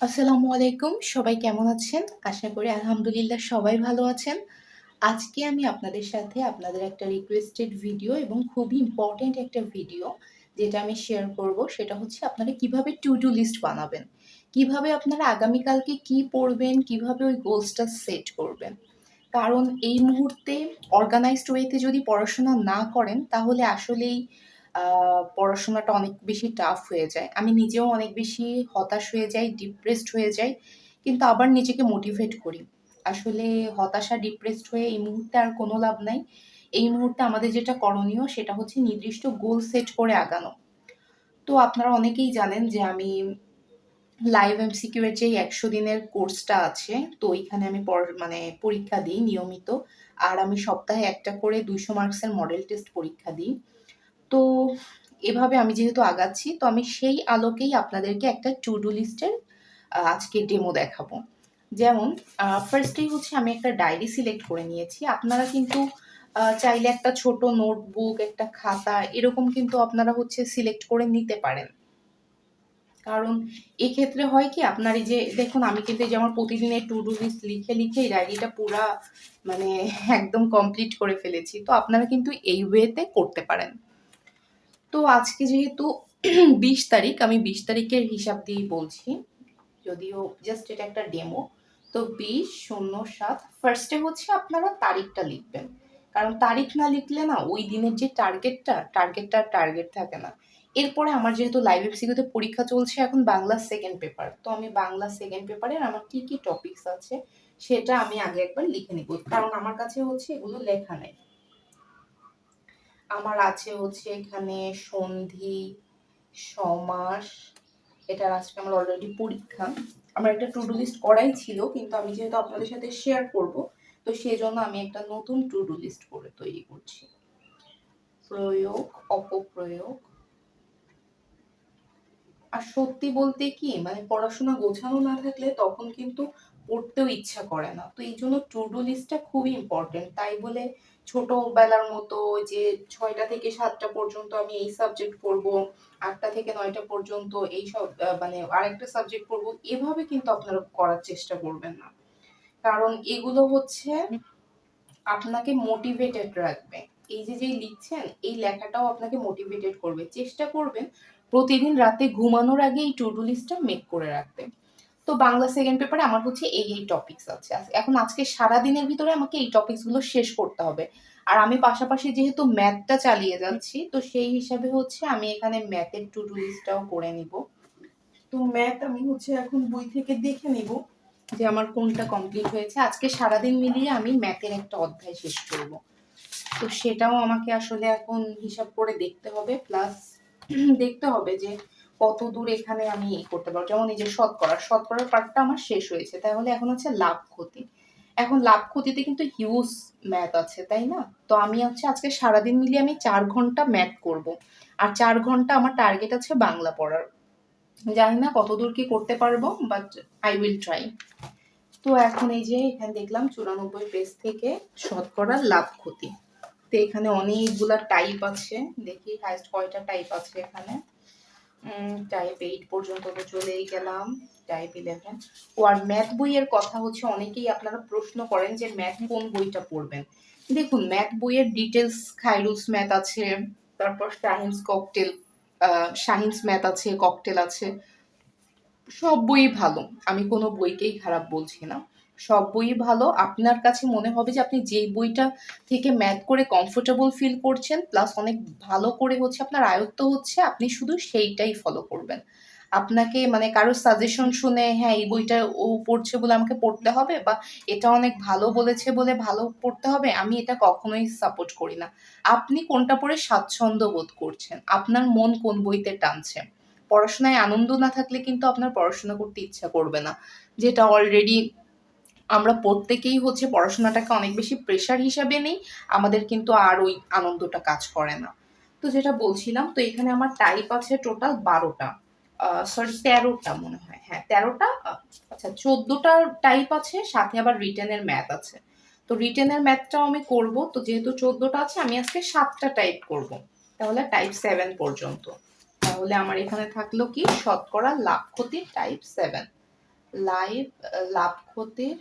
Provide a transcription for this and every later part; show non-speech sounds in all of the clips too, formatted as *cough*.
আসসালামু আলাইকুম, সবাই কেমন আছেন? আশা করি আলহামদুলিল্লাহ সবাই ভালো আছেন। আজকে আমি আপনাদের সাথে আপনাদের একটা রিকোয়েস্টেড ভিডিও এবং খুবই ইম্পর্ট্যান্ট একটা ভিডিও যেটা আমি শেয়ার করব। সেটা হচ্ছে আপনারা কীভাবে টু ডু লিস্ট বানাবেন? কীভাবে আপনারা আগামীকালকে কি পড়বেন? কীভাবে ওই গোলসটা সেট করবেন? কারণ এই মুহূর্তে অর্গানাইজড ওয়েতে যদি পড়াশোনা না করেন, তাহলে আসলেই পড়াশোনাটা অনেক বেশি টাফ হয়ে যায়। আমি নিজেও অনেক বেশি হতাশ হয়ে যাই ডিপ্রেসড হয়ে যাই, কিন্তু আবার নিজেকে মোটিভেট করি। আসলে হতাশা ডিপ্রেসড হয়ে এই মুহূর্তে আর কোনো লাভ নাই। এই মুহূর্তে আমাদের যেটা করণীয় সেটা হচ্ছে নির্দিষ্ট গোল সেট করে আগানো। তো আপনারা অনেকেই জানেন যে আমি লাইভ এমসিকিউ এর যে একশো দিনের কোর্সটা আছে, তো ওইখানে আমি মানে পরীক্ষা দিই নিয়মিত। আর আমি সপ্তাহে একটা করে দুইশো মার্কসের মডেল টেস্ট পরীক্ষা দিই। তো এভাবে আমি যেহেতু আগাচ্ছি, তো আমি সেই আলোকেই আপনাদেরকে একটা টু ডু লিস্টের আজকে ডেমো দেখাবো। যেমন ফার্স্টেই হচ্ছে আমি একটা ডায়েরি সিলেক্ট করে নিয়েছি। আপনারা কিন্তু চাইলে একটা ছোট নোটবুক একটা খাতা, এরকম কিন্তু আপনারা হচ্ছে সিলেক্ট করে নিতে পারেন। কারণ এক্ষেত্রে হয় কি, আপনার এই যে, দেখুন, আমি কিন্তু এই যে আমার প্রতিদিনের টু ডু লিস্ট লিখে লিখে এই ডায়েরিটা পুরা মানে একদম কমপ্লিট করে ফেলেছি। তো আপনারা কিন্তু এই ওয়েতে করতে পারেন। তো আজকে যেহেতু বিশ তারিখ, আমি বিশ তারিখের হিসাব দিয়েই বলছি। যদিও জাস্ট এটা একটা ডেমো তো বিশ শূন্য সাত ফার্স্টে হচ্ছে আপনারা তারিখটা লিখবেন। কারণ তারিখ না লিখলে না ওই দিনের যে টার্গেটটা টার্গেটটা টার্গেট থাকে না। এরপরে আমার যেহেতু লাইভ এফসিগুতে পরীক্ষা চলছে এখন বাংলা সেকেন্ড পেপার তো আমি বাংলা সেকেন্ড পেপারের আমার কি কি টপিকস আছে সেটা আমি আগে একবার লিখে নিব। কারণ আমার কাছে হচ্ছে এগুলো লেখা নেই। আমার আছে হচ্ছে এখানে সন্ধি, সমাস, এটার আজকে আমার অলরেডি পরীক্ষা। আমার একটা টু ডু লিস্ট করাই ছিল, কিন্তু আমি যেহেতু আপনাদের সাথে শেয়ার করব, তো সেই জন্য আমি একটা নতুন টু ডু লিস্ট করে তৈরি করছি। প্রয়োগ, অপপ্রয়োগ। আর সত্যি বলতে কি মানে পড়াশোনা গোছানো না থাকলে তখন কিন্তু পড়তেও ইচ্ছা করে না। তো এই জন্য টু ডু লিস্টটা খুবই ইম্পর্টেন্ট তাই বলে ছোটবেলার মতো যে ছয়টা থেকে সাতটা পর্যন্ত আমি এই সাবজেক্ট পড়ব, আটটা থেকে নয়টা পর্যন্ত এই সব মানে আরেকটা সাবজেক্ট পড়ব, এভাবে কিন্তু আপনারা করার চেষ্টা করবেন না। কারণ এগুলো হচ্ছে আপনাকে মোটিভেটেড রাখবে। এই যে যেই লিখছেন, এই লেখাটাও আপনাকে মোটিভেটেড করবে। চেষ্টা করবেন প্রতিদিন রাতে ঘুমানোর আগে এই টু ডু লিস্টটা মেক করে রাখতে। তো বাংলা সেকেন্ড পেপারে আমার হচ্ছে এই এই টপিকস আছে। এখন আজকে সারা দিনের ভিতরে আমাকে এই টপিকসগুলো শেষ করতে হবে। আর আমি পাশাপাশি যেহেতু ম্যাথটা চালিয়ে যাচ্ছি তো সেই হিসাবে হচ্ছে আমি এখানে ম্যাথের টু ডু লিস্টটাও করে নিব। তো ম্যাথ আমি হচ্ছে এখন বই থেকে দেখে নিব যে আমার কোনটা কমপ্লিট হয়েছে। আজকে সারাদিন মিলিয়ে আমি ম্যাথের একটা অধ্যায় শেষ করব। তো সেটাও আমাকে আসলে এখন হিসাব করে দেখতে হবে। প্লাস দেখতে হবে যে কত দূর এখানে আমি ই করতে পারব? যেমন এই যে শতকরা, শতকরার পার্টটা আমার শেষ হয়েছে। তাহলে এখন হচ্ছে লাভ ক্ষতি। এখন লাভ ক্ষতিতে কিন্তু হিউজ ম্যাথ আছে, তাই না? তো আমি হচ্ছে আজকে সারাদিন মিলিয়ে আমি চার ঘণ্টা ম্যাথ করব। আর চার ঘণ্টা আমার টার্গেট আছে বাংলা পড়ার। জানি না কতদূর কি করতে পারব বাট আই উইল ট্রাই তো এখন এই যে এখানে দেখলাম চুরানব্বই পেজ থেকে শতকরা লাভ ক্ষতি। তো এখানে অনেকগুলা টাইপ আছে। দেখি হাইস্ট কয়টা টাইপ আছে এখানে? টাইপ এইট পর্যন্ত তো চলেই গেলাম। টাইপ ইলেভেন ও, আর ম্যাথ বইয়ের কথা হচ্ছে, অনেকেই আপনারা প্রশ্ন করেন যে ম্যাথ কোন বইটা পড়বেন? দেখুন ম্যাথ বইয়ের ডিটেলস খাইরুস ম্যাথ আছে, তারপর শাহিন্স ককটেল শাহিন্স ম্যাথ আছে ককটেল আছে। সব বই ভালো, আমি কোনো বইকেই খারাপ বলছি না। সব বই ভালো। আপনার কাছে মনে হবে যে আপনি যেই বইটা থেকে ম্যাথ করে কমফোর্টেবল ফিল করছেন প্লাস অনেক ভালো করে হচ্ছে আপনার আয়ত্ত হচ্ছে, আপনি শুধু সেইটাই ফলো করবেন। আপনাকে মানে কারও সাজেশন শুনে হ্যাঁ এই বইটা ও পড়ছে বলে আমাকে পড়তে হবে বা, এটা অনেক ভালো বলেছে বলে ভালো পড়তে হবে আমি এটা কখনোই সাপোর্ট করি না। আপনি কোনটা পড়ে স্বাচ্ছন্দ্য বোধ করছেন? আপনার মন কোন বইতে টানছে? পড়াশোনায় আনন্দ না থাকলে কিন্তু আপনার পড়াশোনা করতে ইচ্ছা করবে না। যেটা অলরেডি আমরা প্রত্যেকেই হচ্ছে পড়াশোনাটাকে অনেক বেশি প্রেশার হিসাবে নেই, আমাদের কিন্তু আর ওই আনন্দটা কাজ করে না। তো যেটা বলছিলাম, তো এখানে আমার টাইপ আছে টোটাল বারোটা। সরি তেরোটা মনে হয়। হ্যাঁ তেরোটা আচ্ছা চোদ্দোটা টাইপ আছে, সাথে আবার রিটেনের ম্যাথ আছে। তো রিটেনের ম্যাথটাও আমি করব, তো যেহেতু চোদ্দোটা আছে, আমি আজকে সাতটা টাইপ করব। তাহলে টাইপ সেভেন পর্যন্ত। তাহলে আমার এখানে থাকল কি? শতকরা লাভ ক্ষতি টাইপ সেভেন লাইভ, লাভ ক্ষতির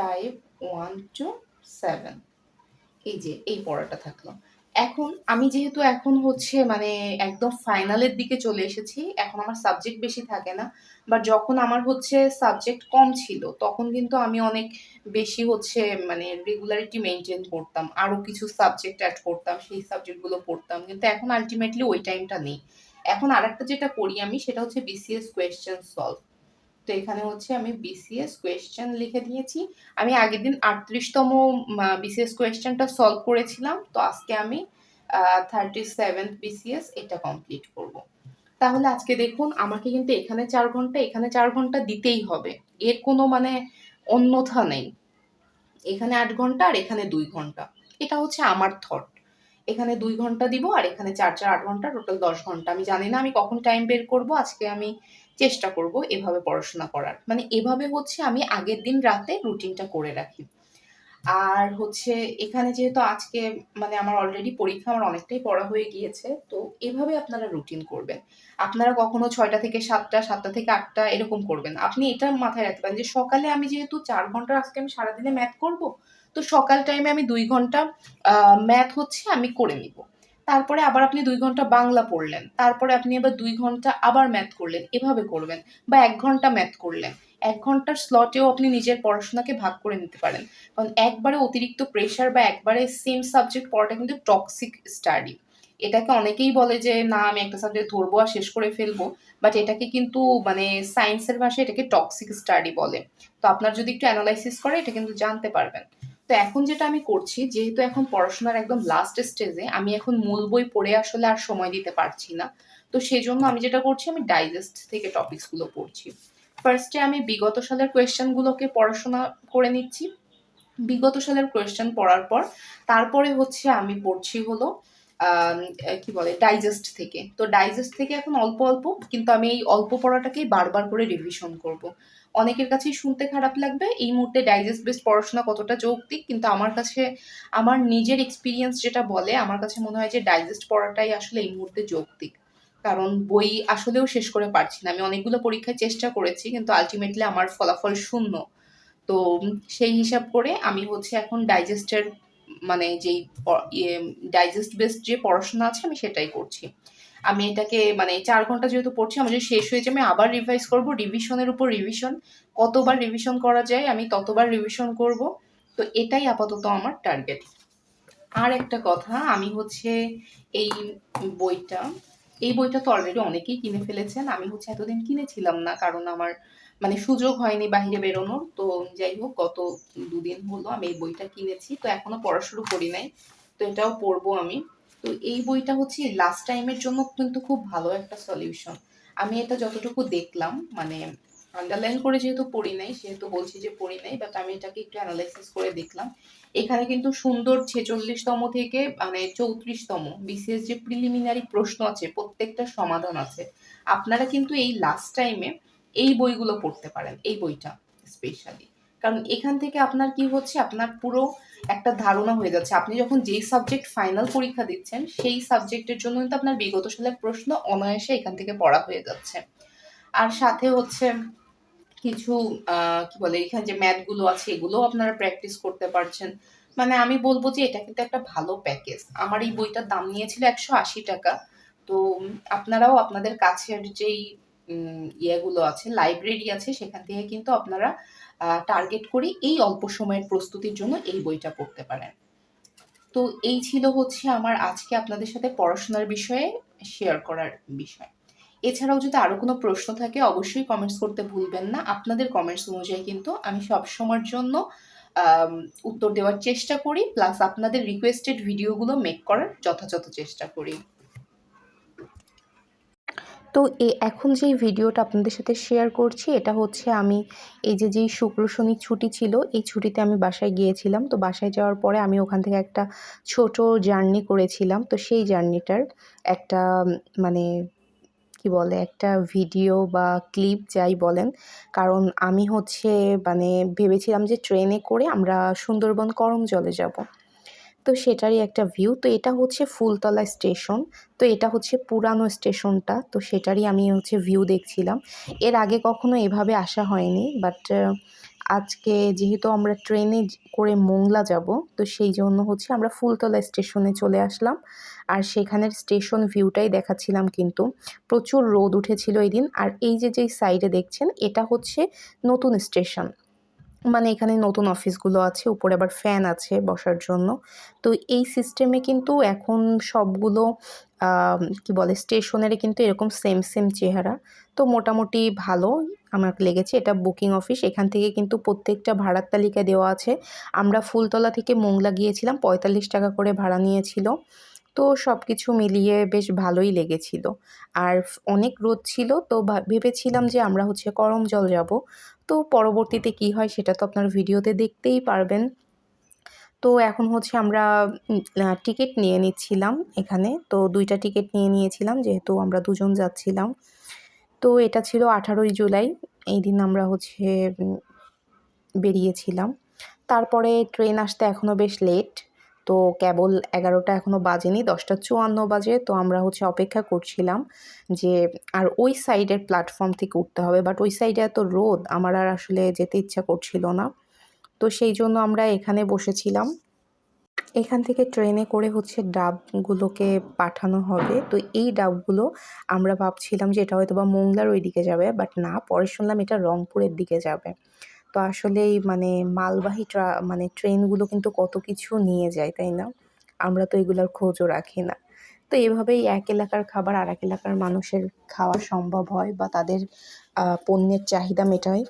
টাইপ ওয়ান টু সেভেন এই যে, এই পড়াটা থাকল। এখন আমি যেহেতু এখন হচ্ছে মানে একদম ফাইনালের দিকে চলে এসেছি, এখন আমার সাবজেক্ট বেশি থাকে না বাট যখন আমার হচ্ছে সাবজেক্ট কম ছিল, তখন কিন্তু আমি অনেক বেশি হচ্ছে মানে রেগুলারিটি মেনটেন করতাম। আরও কিছু সাবজেক্ট অ্যাড করতাম, সেই সাবজেক্টগুলো পড়তাম, কিন্তু এখন আলটিমেটলি ওই টাইমটা নেই। এখন আরেকটা যেটা করি আমি, সেটা হচ্ছে বিসিএস কোয়েশ্চেন সলভ তো এখানে হচ্ছে আমি বিসিএস কোয়েশ্চেন লিখে দিয়েছি। আমি আগের দিন আটত্রিশতম বিসিএস কোয়েশ্চেনটা সলভ করেছিলাম। তো আজকে আমি থার্টি সেভেন্থ বিসিএস এটা কমপ্লিট করব। তাহলে আজকে দেখুন, আমাকে কিন্তু এখানে চার ঘণ্টা, এখানে চার ঘণ্টা দিতেই হবে। এর কোনো মানে অন্যথা নেই। এখানে আট ঘণ্টা আর এখানে দুই ঘণ্টা। এটা হচ্ছে আমার থট এখানে দুই ঘণ্টা দিব আর এখানে চার চার, আট ঘণ্টা টোটাল দশ ঘণ্টা। আমি জানি না আমি কখন টাইম বের করব। আজকে আমি চেষ্টা করব এভাবে পড়াশোনা করার। মানে এভাবে হচ্ছে আমি আগের দিন রাতে রুটিনটা করে রাখি। আর হচ্ছে এখানে যেহেতু আজকে মানে আমার অলরেডি পরীক্ষা আমার অনেকটাই পড়া হয়ে গিয়েছে, তো এভাবে আপনারা রুটিন করবেন। আপনারা কখনো ছয়টা থেকে সাতটা সাতটা থেকে আটটা এরকম করবেন। আপনি এটা মাথায় রাখতে পারেন যে সকালে আমি যেহেতু চার ঘণ্টা আজকে আমি সারাদিনে ম্যাথ করব, তো সকাল টাইমে আমি দুই ঘণ্টা ম্যাথ হচ্ছে আমি করে নিব। তারপরে আবার আপনি দুই ঘণ্টা বাংলা পড়লেন, তারপরে আপনি আবার দুই ঘণ্টা আবার ম্যাথ করলেন, এভাবে করবেন বা এক ঘণ্টা ম্যাথ করলেন। এক ঘণ্টার স্লটেও আপনি নিজের পড়াশোনাকে ভাগ করে নিতে পারেন। কারণ একবারে অতিরিক্ত প্রেশার বা একবারে সেম সাবজেক্ট পড়াটা কিন্তু টক্সিক স্টাডি এটাকে অনেকেই বলে যে, না, আমি একটা সাবজেক্ট ধরবো আর শেষ করে ফেলব। বাট এটাকে কিন্তু মানে সায়েন্সের ভাষায় এটাকে টক্সিক স্টাডি বলে। তো আপনার যদি একটু অ্যানালাইসিস করে, এটা কিন্তু জানতে পারবেন। তো এখন যেটা আমি করছি, যেহেতু এখন পড়াশোনার একদম লাস্ট স্টেজে আমি এখন মূল বই পড়ে আসলে আর সময় দিতে পারছি না। তো সেই জন্য আমি যেটা করছি, আমি ডাইজেস্ট থেকে টপিকসগুলো পড়ছি। ফার্স্টে আমি বিগত সালের কোয়েশ্চেনগুলোকে পড়াশোনা করে নিচ্ছি। বিগত সালের কোয়েশ্চেন পড়ার পর, তারপরে হচ্ছে আমি পড়ছি হলো কি বলে ডাইজেস্ট থেকে। তো ডাইজেস্ট থেকে এখন অল্প অল্প, কিন্তু আমি এই অল্প পড়াটাকেই বারবার করে রিভিশন করব। অনেকের কাছেই শুনতে খারাপ লাগবে। এই মুহূর্তে ডাইজেস্ট বেসড পড়াশোনা কতটা যৌক্তিক, কিন্তু আমার কাছে, আমার নিজের এক্সপিরিয়েন্স যেটা বলে, আমার কাছে মনে হয় যে ডাইজেস্ট পড়াটাই আসলে এই মুহূর্তে যৌক্তিক। কারণ বই আসলেও শেষ করে পারছি না। আমি অনেকগুলো পরীক্ষায় চেষ্টা করেছি, কিন্তু আলটিমেটলি আমার ফলাফল শূন্য। তো সেই হিসাব করে আমি হচ্ছে এখন ডাইজেস্টের মানে যেই ইয়ে ডাইজেস্ট বেসড যে পড়াশোনা আছে, আমি সেটাই করছি। আমি এটাকে মানে চার ঘণ্টা যেহেতু পড়ছি, আমার যদি শেষ হয়েছে আমি আবার রিভাইজ করব রিভিশনের উপর রিভিশন কতবার রিভিশন করা যায়, আমি ততবার রিভিশন করব। তো এটাই আপাতত আমার টার্গেট আর একটা কথা, আমি হচ্ছে এই বইটা এই বইটা তো অলরেডি অনেকেই কিনে ফেলেছেন, আমি হচ্ছে এতদিন কিনেছিলাম না, কারণ আমার মানে সুযোগ হয়নি বাহিরে বেরোনোর। তো যাই হোক, গত দুদিন হলো আমি এই বইটা কিনেছি, তো এখনও পড়া শুরু করি নাই। তো এটাও পড়ব আমি। তো এই বইটা হচ্ছে লাস্ট টাইমের জন্য কিন্তু খুব ভালো একটা সলিউশন আমি এটা যতটুকু দেখলাম মানে আন্ডারলাইন করে যেহেতু পড়ি নাই, সেহেতু বলছি যে পড়ি নাই বাট আমি এটাকে একটু অ্যানালাইসিস করে দেখলাম। এখানে কিন্তু সুন্দর ছেচল্লিশতম থেকে মানে চৌত্রিশতম বিসিএস যে প্রিলিমিনারি প্রশ্ন আছে, প্রত্যেকটা সমাধান আছে, আপনারা কিন্তু এই লাস্ট টাইমে এই বইগুলো পড়তে পারেন, এই বইটা স্পেশালি কারণ এখান থেকে আপনার কি হচ্ছে, আপনার পুরো একটা ধারণা হয়ে যাচ্ছে। আপনি যখন যেই সাবজেক্ট ফাইনাল পরীক্ষা দিচ্ছেন, সেই সাবজেক্টের জন্য কিন্তু আপনার বিগত সালের প্রশ্ন অনায়াসে এখান থেকে পড়া হয়ে যাচ্ছে। আর সাথে হচ্ছে কিছু কি বলে, এখানে যে ম্যাথগুলো আছে, এগুলোও আপনারা প্র্যাকটিস করতে পারছেন। মানে আমি বলব যে এটা কিন্তু একটা ভালো প্যাকেজ আমার এই বইটার দাম নিয়েছিল একশো আশি টাকা। তো আপনারাও আপনাদের কাছের যেই ইয়েগুলো আছে লাইব্রেরি আছে, সেখান থেকে কিন্তু আপনারা টার্গেট করে এই অল্প সময়ের প্রস্তুতির জন্য এই বইটা পড়তে পারেন। তো এই ছিল হচ্ছে আমার আজকে আপনাদের সাথে পড়াশোনার বিষয়ে শেয়ার করার বিষয়। এছাড়াও যদি আরও কোনো প্রশ্ন থাকে, অবশ্যই কমেন্টস করতে ভুলবেন না। আপনাদের কমেন্টস অনুযায়ী কিন্তু আমি সব সময়ের জন্য উত্তর দেওয়ার চেষ্টা করি। প্লাস আপনাদের রিকোয়েস্টেড ভিডিওগুলো মেক করার যথাযথ চেষ্টা করি। তো এ এখন যেই ভিডিওটা আপনাদের সাথে শেয়ার করছি, এটা হচ্ছে আমি এই যে, যেই শুক্র শনি ছুটি ছিল, এই ছুটিতে আমি বাসায় গিয়েছিলাম। তো বাসায় যাওয়ার পরে আমি ওখান থেকে একটা ছোট জার্নি করেছিলাম। তো সেই জার্নিটার একটা মানে কি বলে, একটা ভিডিও বা ক্লিপ যাই বলেন। কারণ আমি হচ্ছে মানে ভেবেছিলাম যে ট্রেনে করে আমরা সুন্দরবন করম জলে যাব। তো সেটারই একটা ভিউ তো এটা হচ্ছে ফুলতলা স্টেশন তো এটা হচ্ছে পুরানো স্টেশনটা তো সেটারই আমি হচ্ছে ভিউ দেখছিলাম। এর আগে কখনো এভাবে আসা হয়নি। বাট আজকে যেহেতু আমরা ট্রেনে করে মোংলা যাব, তো সেই জন্য হচ্ছে আমরা ফুলতলা স্টেশনে চলে আসলাম। আর সেখানের স্টেশন ভিউটাই দেখাচ্ছিলাম কিন্তু। প্রচুর রোদ উঠেছিল এই দিন আর এই যে যেই সাইডে দেখছেন, এটা হচ্ছে নতুন স্টেশন মানে এখানে নতুন অফিসগুলো আছে, উপরে আবার ফ্যান আছে বসার জন্য। তো এই সিস্টেমে কিন্তু এখন সবগুলো কি বলে স্টেশনেরই কিন্তু এরকম সেম সেম চেহারা। তো মোটামুটি ভালো আমার লেগেছে। এটা বুকিং অফিস এখান থেকে কিন্তু প্রত্যেকটা ভাড়ার তালিকা দেওয়া আছে। আমরা ফুলতলা থেকে মোংলা গিয়েছিলাম, পঁয়তাল্লিশ টাকা করে ভাড়া নিয়েছিল। তো সব কিছু মিলিয়ে বেশ ভালোই লেগেছিল। আর অনেক রোদ ছিল, তো ভেবেছিলাম যে আমরা হচ্ছে করম জল যাব। তো পরবর্তীতে কি হয় সেটা তো আপনার ভিডিওতে দেখতেই পারবেন। তো এখন হচ্ছে আমরা টিকিট নিয়ে নিচ্ছিলাম এখানে। তো দুইটা টিকিট নিয়ে নিয়েছিলাম যেহেতু আমরা দুজন যাচ্ছিলাম। তো এটা ছিল আঠারোই জুলাই, এই দিন আমরা হচ্ছে বেরিয়েছিলাম। তারপরে ট্রেন আসতে এখনও বেশ লেট তো কেবল এগারোটা এখনও বাজেনি, দশটা চুয়ান্ন বাজে, তো আমরা হচ্ছে অপেক্ষা করছিলাম যে আর ওই সাইডের প্ল্যাটফর্ম থেকে উঠতে হবে বাট ওই সাইডে এত রোদ, আমার আর আসলে যেতে ইচ্ছা করছিল না। তো সেই জন্য আমরা এখানে বসেছিলাম। এখান থেকে ট্রেনে করে হচ্ছে ডাবগুলোকে পাঠানো হবে। তো এই ডাবগুলো আমরা ভাবছিলাম যে এটা হয়তো বা মোংলার ওই দিকে যাবে বাট না, পরে শুনলাম এটা রংপুরের দিকে যাবে। তো আসলেই মানে মালবাহী ট্রা মানে ট্রেনগুলো কিন্তু কত কিছু নিয়ে যায়, তাই না? আমরা তো এগুলোর খোঁজও রাখি না। তো এভাবেই এক এলাকার খাবার আর এক এলাকার মানুষের খাওয়া সম্ভব হয় বা তাদের পণ্যের চাহিদা মেটায়।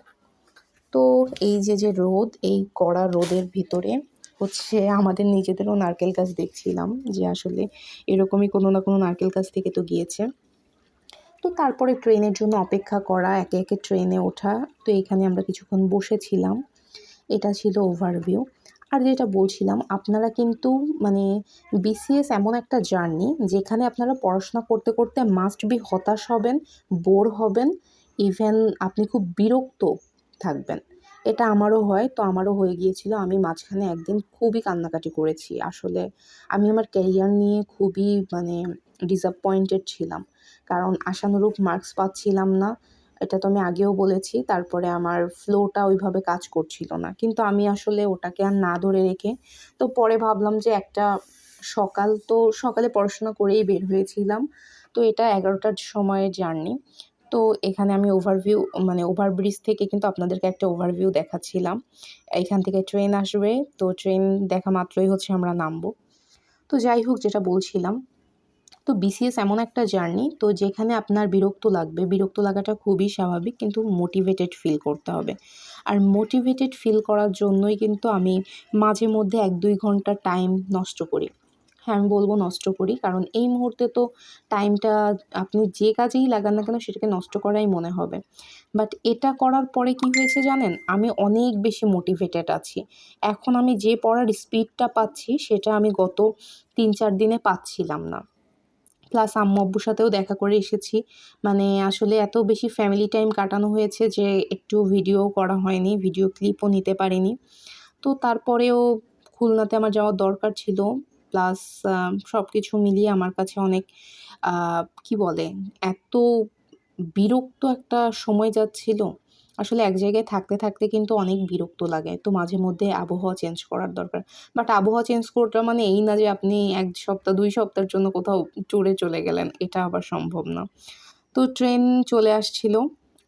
তো এই যে যে রোদ, এই কড়া রোদের ভিতরে হচ্ছে আমাদের নিজেদেরও নারকেল গাছ দেখছিলাম যে আসলে এরকমই কোনো না কোনো নারকেল গাছ থেকে তো গিয়েছে। তো তারপরে ট্রেনের জন্য অপেক্ষা করা, একে একে ট্রেনে ওঠা। তো এখানে আমরা কিছুক্ষণ বসেছিলাম। এটা ছিল ওভারভিউ আর যেটা বলছিলাম, আপনারা কিন্তু মানে বিসিএস এমন একটা জার্নি যেখানে আপনারা পড়াশোনা করতে করতে মাস্ট বি হতাশ হবেন বোর হবেন ইভেন আপনি খুব বিরক্ত থাকবেন। এটা আমারও হয়, তো আমারও হয়ে গিয়েছিল। আমি মাঝখানে একদিন খুবই কান্নাকাটি করেছি। আসলে আমি আমার ক্যারিয়ার নিয়ে খুবই মানে ডিসঅ্যাপয়েন্টেড ছিলাম। কারণ আশানুরূপ মার্কস পাচ্ছিলাম না। এটা তো আমি আগেও বলেছি, তারপরে আমার ফ্লোটা ওইভাবে কাজ করছিল না। কিন্তু আমি আসলে ওটাকে আর না ধরে রেখে, তো পরে ভাবলাম যে একটা সকাল তো সকালে পড়াশোনা করেই বের হয়েছিলাম। তো এটা এগারোটার সময়ের জার্নি তো এখানে আমি ওভারভিউ মানে ওভারব্রিজ থেকে কিন্তু আপনাদেরকে একটা ওভারভিউ দেখাচ্ছিলাম। এখান থেকে ট্রেন আসবে, তো ট্রেন দেখা মাত্রই হচ্ছে আমরা নামবো। তো যাই হোক, যেটা বলছিলাম তো বিসিএস এমন একটা জার্নি তো যেখানে আপনার বিরক্ত লাগবে। বিরক্ত লাগাটা খুবই স্বাভাবিক, কিন্তু মোটিভেটেড ফিল করতে হবে। আর মোটিভেটেড ফিল করার জন্যই কিন্তু আমি মাঝে মধ্যে এক দুই ঘণ্টা টাইম নষ্ট করি। হ্যাঁ আমি বলব নষ্ট করি, কারণ এই মুহূর্তে তো টাইমটা আপনি যে কাজেই লাগান না কেন, সেটাকে নষ্ট করাই মনে হবে। বাট এটা করার পরে কি হয়েছে জানেন? আমি অনেক বেশি মোটিভেটেড আছি। এখন আমি যে পড়ার স্পিডটা পাচ্ছি, সেটা আমি গত তিন চার দিনে পাচ্ছিলাম না। প্লাস আম্মু আব্বুর সাথেও দেখা করে এসেছি। মানে আসলে এত বেশি ফ্যামিলি টাইম কাটানো হয়েছে যে একটু ভিডিও করা হয়নি ভিডিও ক্লিপও নিতে পারিনি। তো তারপরেও খুলনাতে আমার যাওয়ার দরকার ছিল। প্লাস সব কিছু মিলিয়ে আমার কাছে অনেক কি বলে, এত বিরক্ত একটা সময় যাচ্ছিল। আসলে এক জায়গায় থাকতে থাকতে কিন্তু অনেক বিরক্ত লাগে। তো মাঝে মধ্যে আবহাওয়া চেঞ্জ করার দরকার। বাট আবহাওয়া চেঞ্জ করাটা মানে এই না যে আপনি এক সপ্তাহ, দুই সপ্তাহের জন্য কোথাও ট্যুরে চলে গেলেন। এটা আবার সম্ভব না। তো ট্রেন চলে আসছিল।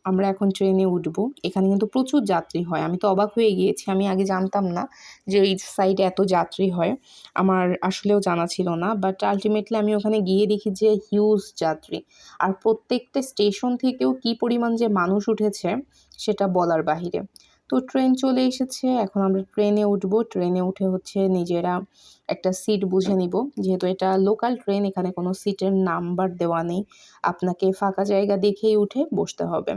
আমরা এখন ট্রেনে উঠব। এখানে কিন্তু প্রচুর যাত্রী হয়। আমি তো অবাক হয়ে গিয়েছি। আমি আগে জানতাম না যে এই সাইডে এত যাত্রী হয়। আমার আসলেও জানা ছিল না। বাট আলটিমেটলি আমি ওখানে গিয়ে দেখি যে হিউজ যাত্রী। আর প্রত্যেকটা স্টেশন থেকেও কি পরিমাণ যে মানুষ উঠেছে, সেটা বলার বাহিরে। তো ট্রেন চলে এসেছে, এখন আমরা ট্রেনে উঠবো। ট্রেনে উঠে হচ্ছে নিজেরা একটা সিট বুঝে নিব। যেহেতু এটা লোকাল ট্রেন এখানে কোনো সিটের নাম্বার দেওয়া নেই। আপনাকে ফাঁকা জায়গা দেখেই উঠে বসতে হবে।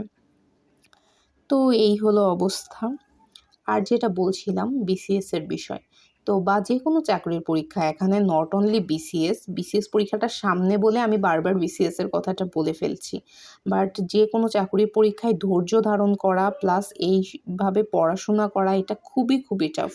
তো এই হলো অবস্থা। আর যেটা বলছিলাম বিসিএস এর বিষয়। তো বা যে কোনো চাকরির পরীক্ষা, এখানে নট অনলি বিসিএস বিসিএস পরীক্ষাটা সামনে বলে আমি বারবার বিসিএস এর কথাটা বলে ফেলছি। বাট যে কোনো চাকরির পরীক্ষায় ধৈর্য ধারণ করা প্লাস এইভাবে পড়াশোনা করা, এটা খুবই খুবই টাফ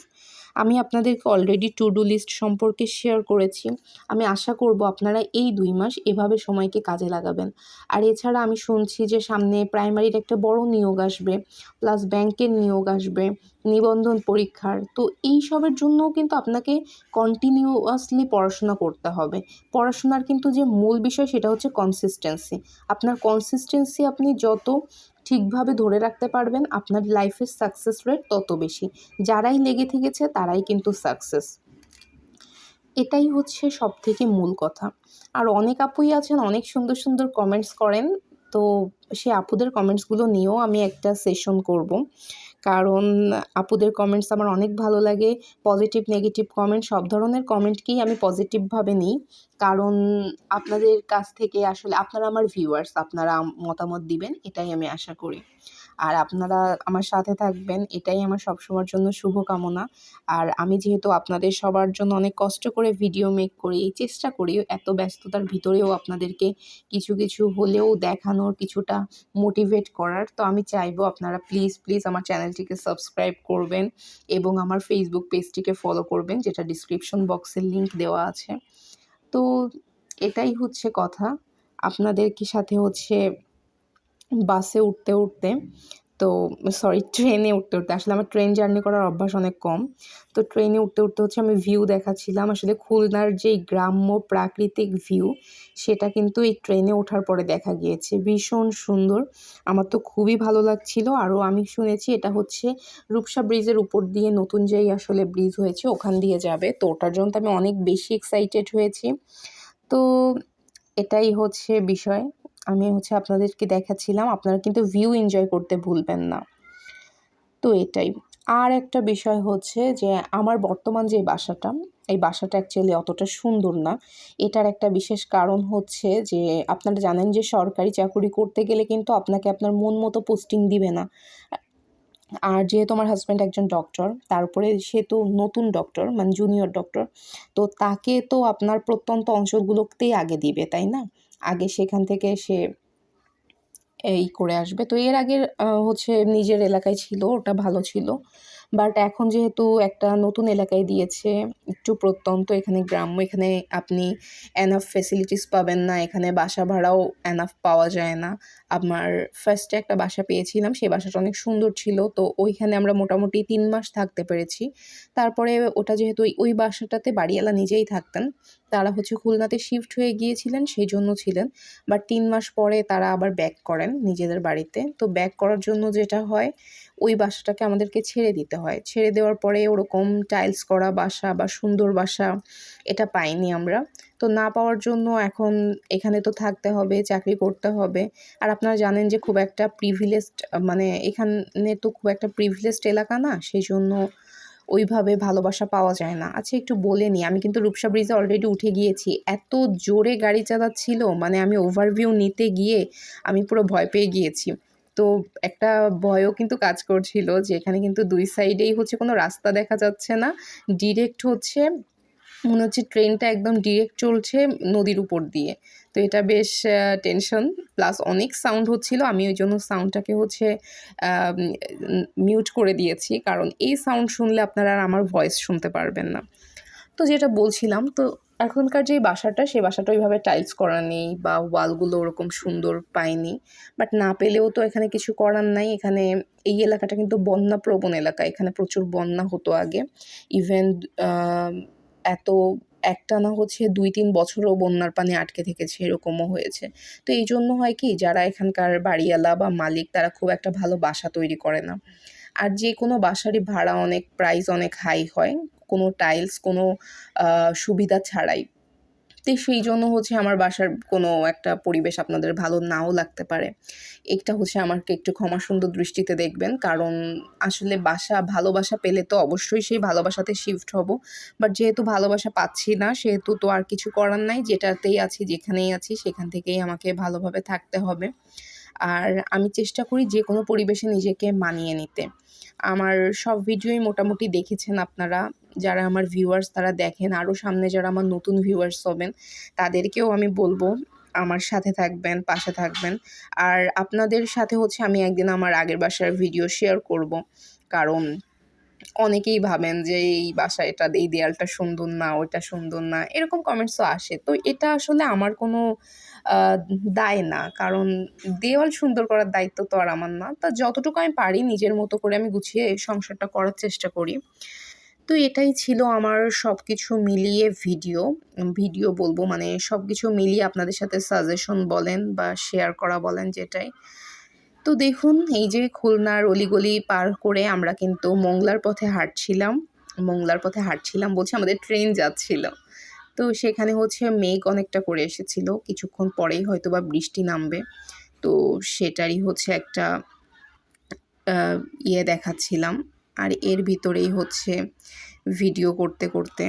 আমি আপনাদেরকে অলরেডি টু ডু লিস্ট সম্পর্কে শেয়ার করেছি। আমি আশা করব আপনারা এই দুই মাস এভাবে সময়কে কাজে লাগাবেন। আর এছাড়া আমি শুনছি যে সামনে প্রাইমারির একটা বড় নিয়োগ আসবে প্লাস ব্যাংকের নিয়োগ আসবে, নিবন্ধন পরীক্ষার। তো এই সবের জন্যও কিন্তু আপনাকে কন্টিনিউয়াসলি পড়াশোনা করতে হবে। পড়াশোনার কিন্তু যে মূল বিষয় সেটা হচ্ছে কনসিস্টেন্সি আপনার কনসিস্টেন্সি আপনি যত ঠিকভাবে ধরে রাখতে পারবেন, আপনার লাইফের সাকসেস রেট তত বেশি। যারাই লেগে থেকেছে, তারাই কিন্তু সাকসেস এটাই হচ্ছে সব থেকে মূল কথা। আর অনেক আপুই আছেন, অনেক সুন্দর সুন্দর কমেন্টস করেন, তো সে আপুদের কমেন্টসগুলো নিয়েও আমি একটা সেশন করব। কারণ আপুদের কমেন্টস আমার অনেক ভালো লাগে। পজিটিভ নেগেটিভ কমেন্ট সব ধরনের কমেন্টকেই আমি পজিটিভভাবে নিই। কারণ আপনাদের কাছ থেকে আসলে, আপনারা আমার ভিউয়ার্স আপনারা মতামত দিবেন, এটাই আমি আশা করি। আর আপনারা আমার সাথে থাকবেন, এটাই আমার সবসময়ের জন্য শুভকামনা। আর আমি যেহেতু আপনাদের সবার জন্য অনেক কষ্ট করে ভিডিও মেক করি, এই চেষ্টা করি এত ব্যস্ততার ভিতরেও আপনাদেরকে কিছু কিছু হলেও দেখানোর কিছুটা মোটিভেট করার, তো আমি চাইব আপনারা প্লিজ প্লিজ আমার চ্যানেলটিকে সাবস্ক্রাইব করবেন এবং আমার ফেসবুক পেজটিকে ফলো করবেন, যেটা ডিসক্রিপশন বক্সের লিঙ্ক দেওয়া আছে। তো এটাই হচ্ছে কথা। আপনাদের কি সাথে হচ্ছে বাসে উঠতে উঠতে, তো সরি ট্রেনে উঠতে উঠতে, আসলে আমার ট্রেন জার্নি করার অভ্যাস অনেক কম। তো ট্রেনে উঠতে উঠতে হচ্ছে আমি ভিউ দেখাচ্ছিলাম, আসলে খুলনার যেই গ্রাম্য প্রাকৃতিক ভিউ সেটা কিন্তু এই ট্রেনে ওঠার পরে দেখা গিয়েছে। ভীষণ সুন্দর, আমার তো খুবই ভালো লাগছিল। আরও আমি শুনেছি এটা হচ্ছে রূপসা ব্রিজের উপর দিয়ে নতুন যেই আসলে ব্রিজ হয়েছে, ওখান দিয়ে যাবে। তো ওটার জন্য তো আমি অনেক বেশি এক্সাইটেড হয়েছি। তো এটাই হচ্ছে বিষয়। আমি হচ্ছে আপনাদেরকে দেখাচ্ছিলাম, আপনারা কিন্তু ভিউ এনজয় করতে ভুলবেন না। তো এটাই। আর একটা বিষয় হচ্ছে যে, আমার বর্তমান যে বাসাটা, এই বাসাটা অ্যাকচুয়ালি অতটা সুন্দর না। এটার একটা বিশেষ কারণ হচ্ছে যে, আপনারা জানেন যে, সরকারি চাকুরি করতে গেলে কিন্তু আপনাকে আপনার মন মতো পোস্টিং দিবে না। আর যেহেতু আমার হাজব্যান্ড একজন ডক্টর তারপরে সে তো নতুন ডক্টর মানে জুনিয়র ডক্টর তো তাকে তো আপনার প্রত্যন্ত অংশগুলোতেই আগে দিবে, তাই না? আগে সেখান থেকে সে এই করে আসবে। তো এর আগের হচ্ছে নিজের এলাকায় ছিল, ওটা ভালো ছিল। বাট এখন যেহেতু একটা নতুন এলাকায় দিয়েছে, একটু প্রত্যন্ত, এখানে গ্রাম্য, এখানে আপনি এনাফ ফেসিলিটিস পাবেন না, এখানে বাসা ভাড়াও এনাফ পাওয়া যায় না। আমার ফার্স্টে একটা বাসা পেয়েছিলাম, সেই বাসাটা অনেক সুন্দর ছিল। তো ওইখানে আমরা মোটামুটি তিন মাস থাকতে পেরেছি। তারপরে ওটা যেহেতু ওই বাসাটাতে বাড়িওয়ালা নিজেই থাকতেন, তারা হচ্ছে খুলনাতে শিফট হয়ে গিয়েছিলেন, সেই জন্য ছিলেন। বাট তিন মাস পরে তারা আবার ব্যাক করেন নিজেদের বাড়িতে। তো ব্যাক করার জন্য যেটা হয়, ওই বাসাটাকে আমাদেরকে ছেড়ে দিতে হয়। ছেড়ে দেওয়ার পরে ওরকম টাইলস করা বাসা বা সুন্দর বাসা এটা পাইনি আমরা। তো না পাওয়ার জন্য এখন এখানে তো থাকতে হবে, চাকরি করতে হবে। আর আপনারা জানেন যে খুব একটা প্রিভিলেজড মানে এখানে তো খুব একটা প্রিভিলেজড এলাকা না সেই জন্য ওইভাবে ভালোবাসা পাওয়া যায় না। আচ্ছা একটু বলে নিই, আমি কিন্তু রূপসা ব্রিজে অলরেডি উঠে গিয়েছি। এত জোরে গাড়ি চালাচ্ছিল মানে আমি ওভারভিউ নিতে গিয়ে আমি পুরো ভয় পেয়ে গিয়েছি। তো একটা ভয়ও কিন্তু কাজ করছিল যে এখানে কিন্তু দুই সাইডেই হচ্ছে কোনো রাস্তা দেখা যাচ্ছে না ডিরেক্ট হচ্ছে মনে হচ্ছে ট্রেনটা একদম ডিরেক্ট চলছে নদীর উপর দিয়ে। তো এটা বেশ টেনশন প্লাস অনেক সাউন্ড হচ্ছিল। আমি ওই জন্য সাউন্ডটাকে হচ্ছে মিউট করে দিয়েছি। কারণ এই সাউন্ড শুনলে আপনারা আর আমার ভয়েস শুনতে পারবেন না। তো যেটা বলছিলাম, তো এখনকার যে বাসাটা, সেই বাসাটা ওইভাবে টাইলস করা নেই বা ওয়ালগুলো ওরকম সুন্দর পায়নি বাট না পেলেও তো এখানে কিছু করার নাই। এখানে এই এলাকাটা কিন্তু বন্যা প্রবণ এলাকা। এখানে প্রচুর বন্যা হতো আগে। ইভেন এত একটানা হচ্ছে দুই তিন বছরও বন্যার পানি আটকে থেকেছে, এরকমও হয়েছে। তো এই জন্য হয় কি, যারা এখানকার বাড়িওয়ালা বা মালিক, তারা খুব একটা ভালো বাসা তৈরি করে না। আর যে কোনো বাসারই ভাড়া অনেক প্রাইস অনেক হাই হয়। কোনো টাইলস কোনো সুবিধা ছাড়াই। তো সেই জন্য হচ্ছে আমার বাসার কোনো একটা পরিবেশ আপনাদের ভালো নাও লাগতে পারে। এটা হচ্ছে আমাকে একটু ক্ষমা সুন্দর দৃষ্টিতে দেখবেন। কারণ আসলে বাসা, ভালোবাসা পেলে তো অবশ্যই সেই ভালোবাসাতে শিফট হব। বাট যেহেতু ভালোবাসা পাচ্ছি না, সেহেতু তো আর কিছু করার নাই। যেটাতেই আছি, যেখানেই আছি, সেখান থেকেই আমাকে ভালোভাবে থাকতে হবে। আর আমি চেষ্টা করি যে কোনো পরিবেশে নিজেকে মানিয়ে নিতে। আমার সব ভিডিওই মোটামুটি দেখেছেন আপনারা। যারা আমার ভিউয়ার্স তারা দেখেন আরও সামনে যারা আমার নতুন ভিউয়ার্স হবেন, তাদেরকেও আমি বলব আমার সাথে থাকবেন, পাশে থাকবেন। আর আপনাদের সাথে হচ্ছে আমি একদিন আমার আগের বাসার ভিডিও শেয়ার করব। কারণ অনেকেই ভাবেন যে এই বাসা এটা এই দেয়ালটা সুন্দর না, ওইটা সুন্দর না, এরকম কমেন্টসও আসে। তো এটা আসলে আমার কোনো দায় না। কারণ দেওয়াল সুন্দর করার দায়িত্ব তো আর আমার না। তা যতটুকু আমি পারি নিজের মতো করে আমি গুছিয়ে সংসারটা করার চেষ্টা করি। তো এটাই ছিল আমার সব কিছু মিলিয়ে ভিডিও ভিডিও বলব মানে সব কিছু মিলিয়ে আপনাদের সাথে সাজেশন বলেন বা শেয়ার করা বলেন যেটাই। তো দেখুন, এই যে খুলনার অলিগলি পার করে আমরা কিন্তু মোংলার পথে হাঁটছিলাম। মোংলার পথে হাঁটছিলাম বলছে আমাদের ট্রেন যাচ্ছিল। তো সেখানে হচ্ছে মেঘ অনেকটা করে এসেছিল। কিছুক্ষণ পরেই হয়তো বা বৃষ্টি নামবে। তো সেটারই হচ্ছে একটা ইয়ে দেখাচ্ছিলাম। আর এর ভিতরেই হচ্ছে ভিডিও করতে করতে।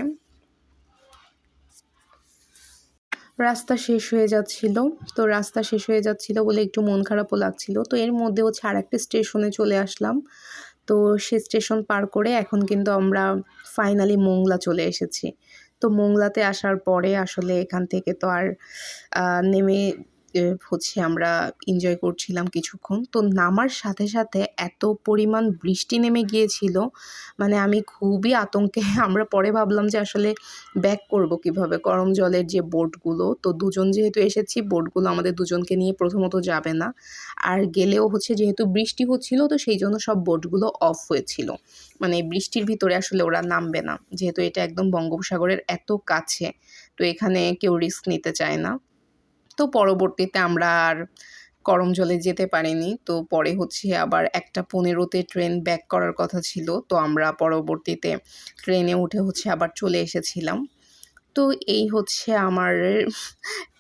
রাস্তা শেষ হয়ে যাচ্ছিল। তো রাস্তা শেষ হয়ে যাচ্ছিল বলে একটু মন খারাপও লাগছিল। তো এর মধ্যে হচ্ছে আর একটা স্টেশনে চলে আসলাম। তো সে স্টেশন পার করে এখন কিন্তু আমরা ফাইনালি মোংলা চলে এসেছি। তো মোংলাতে আসার পরে আসলে এখান থেকে তো আর নেমে হচ্ছে আমরা এনজয় করছিলাম কিছুক্ষণ। তো নামার সাথে সাথে এত পরিমাণ বৃষ্টি নেমে গিয়েছিল মানে আমি খুবই আতঙ্কে। *laughs* আমরা পরে ভাবলাম যে আসলে ব্যাক করব কীভাবে? গরম জলের যে বোটগুলো তো দুজন যেহেতু এসেছি বোটগুলো আমাদের দুজনকে নিয়ে প্রথমত যাবে না। আর গেলেও হচ্ছে যেহেতু বৃষ্টি হচ্ছিল, তো সেই জন্য সব বোটগুলো অফ হয়েছিল। মানে বৃষ্টির ভিতরে আসলে ওরা নামবে না, যেহেতু এটা একদম বঙ্গোপসাগরের এত কাছে। তো এখানে কেউ রিস্ক নিতে চায় না। তো পরবর্তীতে আমরা আর করম জলে যেতে পারিনি। তো পরে হচ্ছে আবার একটা পনেরোতে ট্রেন ব্যাক করার কথা ছিল। তো আমরা পরবর্তীতে ট্রেনে উঠে হচ্ছে আবার চলে এসেছিলাম। তো এই হচ্ছে আমার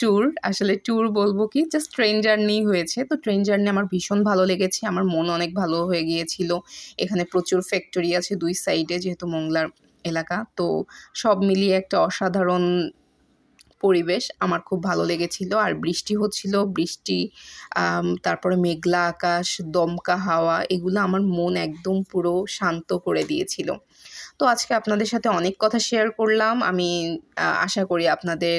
ট্যুর আসলে ট্যুর বলব কি? জাস্ট ট্রেন জার্নি হয়েছে। তো ট্রেন জার্নি আমার ভীষণ ভালো লেগেছে। আমার মন অনেক ভালো হয়ে গিয়েছিল। এখানে প্রচুর ফ্যাক্টরি আছে দুই সাইডে যেহেতু মোংলার এলাকা। তো সব মিলিয়ে একটা অসাধারণ পরিবেশ আমার খুব ভালো লেগেছিল। আর বৃষ্টি হচ্ছিল, বৃষ্টি তারপরে মেঘলা আকাশ, দমকা হাওয়া, এগুলো আমার মন একদম পুরো শান্ত করে দিয়েছিল। তো আজকে আপনাদের সাথে অনেক কথা শেয়ার করলাম। আমি আশা করি আপনাদের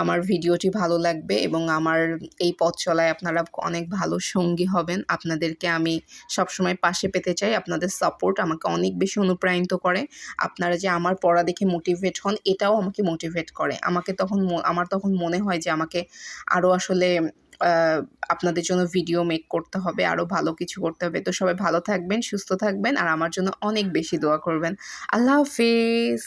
আমার ভিডিওটি ভালো লাগবে এবং আমার এই পথ চলায় আপনারা অনেক ভালো সঙ্গী হবেন। আপনাদেরকে আমি সবসময় পাশে পেতে চাই। আপনাদের সাপোর্ট আমাকে অনেক বেশি অনুপ্রাণিত করে। আপনারা যে আমার পড়া দেখে মোটিভেট হন, এটাও আমাকে মোটিভেট করে। আমাকে তখন আমার তখন মনে হয় যে আমাকে আরও আসলে আপনাদের জন্য ভিডিও মেক করতে হবে আরও ভালো কিছু করতে হবে। তো সবাই ভালো থাকবেন, সুস্থ থাকবেন, আর আমার জন্য অনেক বেশি দোয়া করবেন। আল্লাহ হাফিজ।